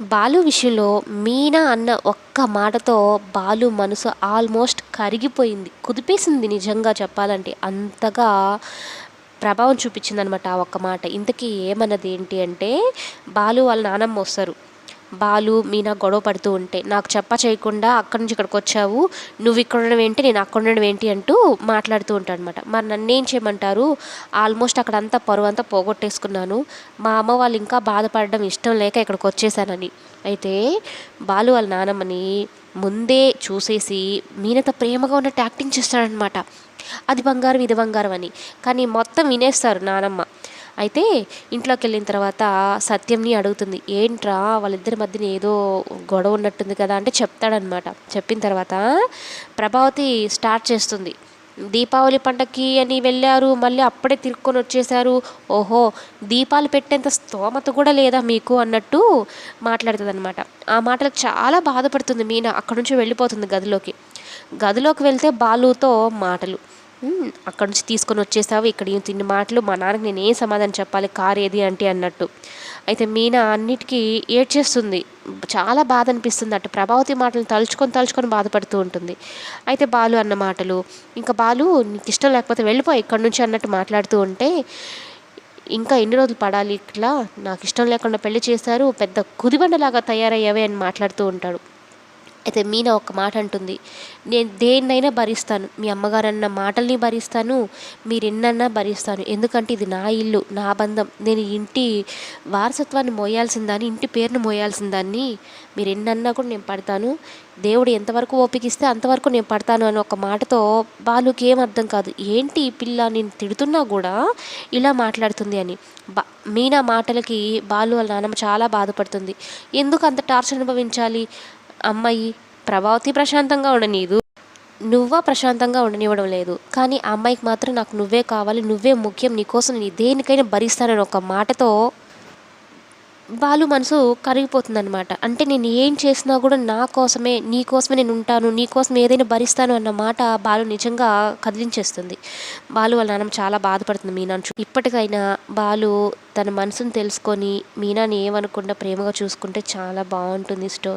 బాలు విషయంలో మీనా అన్న ఒక్క మాటతో బాలు మనసు ఆల్మోస్ట్ కరిగిపోయింది. కుదిపేసింది నిజంగా చెప్పాలంటే అంతగా ప్రభావం చూపించిందనమాట ఆ ఒక్క మాట. ఇంతకీ ఏమన్నది ఏంటి అంటే బాలు వాళ్ళ నానమ్మ వస్తారు. బాలు మీనా గొడవ పడుతూ ఉంటే నాకు చెప్ప చేయకుండా అక్కడి నుంచి ఇక్కడికి వచ్చావు నువ్వు ఇక్కడ ఉండడం ఏంటి నేను అక్కడ ఉండడం ఏంటి అంటూ మాట్లాడుతూ ఉంటాడు అనమాట మరి నన్ను ఏం చేయమంటారు? ఆల్మోస్ట్ అక్కడంతా పరువు అంతా పోగొట్టేసుకున్నాను. మా అమ్మ వాళ్ళు ఇంకా బాధపడడం ఇష్టం లేక ఇక్కడికి వచ్చేసానని అయితే బాలు వాళ్ళ నానమ్మని ముందే చూసేసి మీనత ప్రేమగా ఉన్నట్టు యాక్టింగ్ చేస్తాడనమాట అది బంగారం ఇది బంగారం అని. కానీ మొత్తం వినేస్తారు నానమ్మ. అయితే ఇంట్లోకి వెళ్ళిన తర్వాత సత్యంని అడుగుతుంది ఏంట్రా వాళ్ళిద్దరి మధ్యన ఏదో గొడవ ఉన్నట్టుంది కదా అంటే చెప్తాడనమాట. చెప్పిన తర్వాత ప్రభావతి స్టార్ట్ చేస్తుంది దీపావళి పండగకి అని వెళ్ళారు మళ్ళీ అప్పుడే తిరుక్కొని వచ్చేసారు ఓహో దీపాలు పెట్టేంత స్తోమత కూడా లేదా మీకు అన్నట్టు మాట్లాడుతుంది అనమాట ఆ మాటలకు చాలా బాధపడుతుంది మీనా అక్కడ నుంచి వెళ్ళిపోతుంది గదిలోకి. గదిలోకి వెళ్తే బాలుతో మాటలు. అక్కడ నుంచి తీసుకొని వచ్చేసావు ఇక్కడ తిన్న మాటలు మా నాన్నకి నేను ఏం సమాధానం చెప్పాలి కార్ ఏది అంటే అన్నట్టు. అయితే మీనా అన్నిటికీ ఏడ్చేస్తుంది. చాలా బాధ అనిపిస్తుంది అటు ప్రభావతి మాటలు తలుచుకొని తలుచుకొని బాధపడుతూ ఉంటుంది. అయితే బాలు అన్న మాటలు ఇంకా బాలు నీకు ఇష్టం లేకపోతే వెళ్ళిపో ఇక్కడ నుంచి అన్నట్టు మాట్లాడుతూ ఉంటే ఇంకా ఎన్ని రోజులు పడాలి ఇట్లా? నాకు ఇష్టం లేకుండా పెళ్ళి చేశారు పెద్ద కుదిబండలాగా తయారయ్యావే అని మాట్లాడుతూ ఉంటాడు. అయితే మీనా ఒక మాట అంటుంది నేను దేన్నైనా భరిస్తాను మీ అమ్మగారు అన్న మాటల్ని భరిస్తాను మీరు ఎన్నన్నా భరిస్తాను. ఎందుకంటే ఇది నా ఇల్లు నా బంధం. నేను ఇంటి వారసత్వాన్ని మోయాల్సిందాన్ని ఇంటి పేరును మోయాల్సిందాన్ని మీరు ఎన్నన్నా కూడా నేను పడతాను. దేవుడు ఎంతవరకు ఓపికిస్తే అంతవరకు నేను పడతాను అని ఒక మాటతో బాలుకి ఏం అర్థం కాదు. ఏంటి ఈ పిల్ల నేను తిడుతున్నా కూడా ఇలా మాట్లాడుతుంది అని. బా మీనా మాటలకి బాలు వాళ్ళ నాన్నమ్మ చాలా బాధపడుతుంది. ఎందుకు అంత టార్చర్ అనుభవించాలి? అమ్మాయి ప్రభావతి ప్రశాంతంగా ఉండనీదు. నువ్వా ప్రశాంతంగా ఉండనివ్వడం లేదు. కానీ ఆ అమ్మాయికి మాత్రం నాకు నువ్వే కావాలి నువ్వే ముఖ్యం నీకోసం నేను దేనికైనా భరిస్తానని ఒక మాటతో వాళ్ళు మనసు కరిగిపోతుందన్నమాట. అంటే నేను ఏం చేసినా కూడా నా కోసమే నీ కోసమే నేను ఉంటాను నీ కోసం ఏదైనా భరిస్తాను అన్న మాట బాలు నిజంగా కదిలించేస్తుంది. బాలు వాళ్ళ నాన్న చాలా బాధపడుతుంది మీనాను ఇప్పటికైనా బాలు తన మనసును తెలుసుకొని మీనాని ఏమనకుండా ప్రేమగా చూసుకుంటే చాలా బాగుంటుంది స్టోరీ